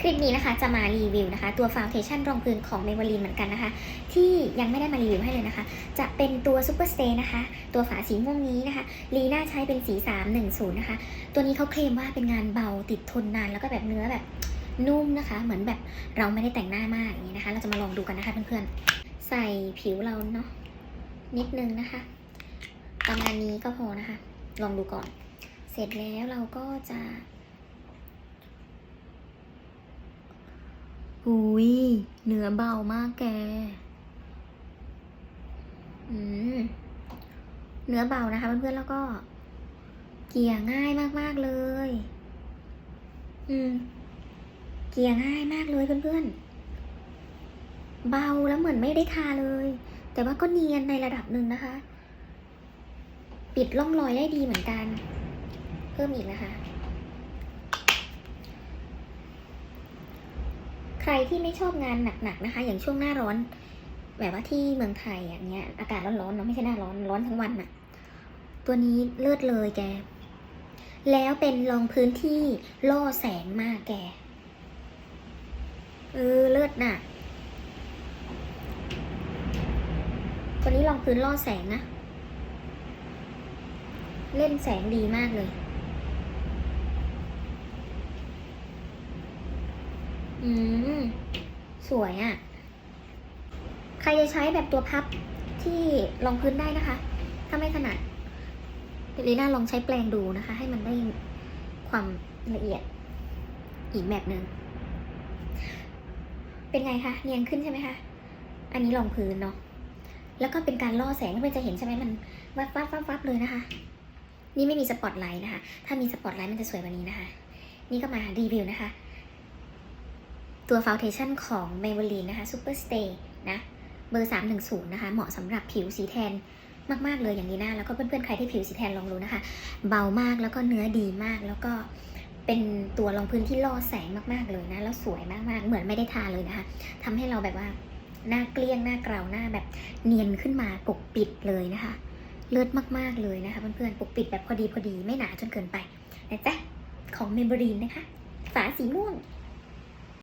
คลิปนี้นะคะจะมารีวิวนะคะ ตัวฟ u n เ a ชั่นรองพื้นของ m a y b e l l i n เหมือนกันนะคะ ที่ยังไม่ได้มารีวิวให้เลยนะคะ จะเป็นตัว Super Stay นะคะ ตัวฝาสีม่วงนี้นะคะลีน่าใช้เป็นสี 310 นะคะ ตัวนี้เขาเคลมว่าเป็นงานเบาติดทนนานแล้วก็แบบเนื้อแบบนุ่มนะคะ เหมือนแบบเราไม่ได้แต่งหน้ามากอย่างนี้นะคะ เราจะมาลองดูกันนะคะเพื่อนๆ ใส่ผิวเราเนาะนิดนึงนะคะ ประมาณนี้ก็พอนะคะ ลองดูก่อน เสร็จแล้วเราก็จะ หุยเนื้อเบามากแก อืม เนื้อเบานะคะเพื่อนๆแล้วก็ เกี่ยง่ายมากๆเลย อืม เกี่ยง่ายมากเลยเพื่อนๆ เบาแล้วเหมือนไม่ได้ทาเลย แต่ว่าก็เนียนในระดับหนึ่งนะคะ ปิดร่องรอยได้ดีเหมือนกัน เพิ่มอีกนะคะ ใค รที่ไม่ชอบงานหนักๆนะคะ อย่างช่วงหน้าร้อน แบบว่าที่เมืองไทยอย่างเงี้ย อากาศร้อนๆเนาะไม่ใช่หน้าร้อนร้อนทั้งวันน่ะตัวนี้เลิศเลยแก แล้วเป็นรองพื้นที่ล่อแสงมากแก เออเลิศน่ะ ตัวนี้รองพื้นล่อแสงนะ เล่นแสงดีมากเลย อืม สวยอะ่ะ ใครจะใช้แบบตัวพับที่รองพื้นได้นะคะ ถ้าไม่ถนัดลีน่าลองใช้แปลงดูนะคะ ให้มันได้ความละเอียดอีกแบบหนึ่ง เป็นไงคะ เนียนขึ้นใช่ไหมคะ อันนี้รองพื้นเนาะ แล้วก็เป็นการล่อแสงเพื่อจะเห็นใช่ไหมมันวับวับวับวับเลยนะคะ นี่ไม่มีสปอตไลท์นะคะ ถ้ามีสปอตไลท์มันจะสวยกว่านี้นะคะ นี่ก็มารีวิวนะคะ ตัวฟ u n เ a ชั่นของ Maybelline นะคะ Super Stay นะเบอร์ 310 นะคะ เหมาะสำหรับผิวสีแทนมาก ๆ เลยอย่างนี้นะแล้วก็เพื่อนๆ ใครที่ผิวสีแทนลองดูนะคะ เบามากแล้วก็เนื้อดีมากแล้วก็เป็นตัวรองพื้นที่ล่อแสงมากๆเลยนะ แล้วสวยมากๆ เหมือนไม่ได้ทาเลยนะคะทำให้เราแบบว่าหน้าเกลี้ยงหน้าเกลาหน้าแบบเนียนขึ้นมาปกปิดเลยนะคะ เลิศมากๆเลยนะคะ เพื่อนๆปกปิดแบบพอดีพอดีไม่หนาจนเกินไปนะจ๊ะของ Maybelline นะคะ ฝาสีม่วง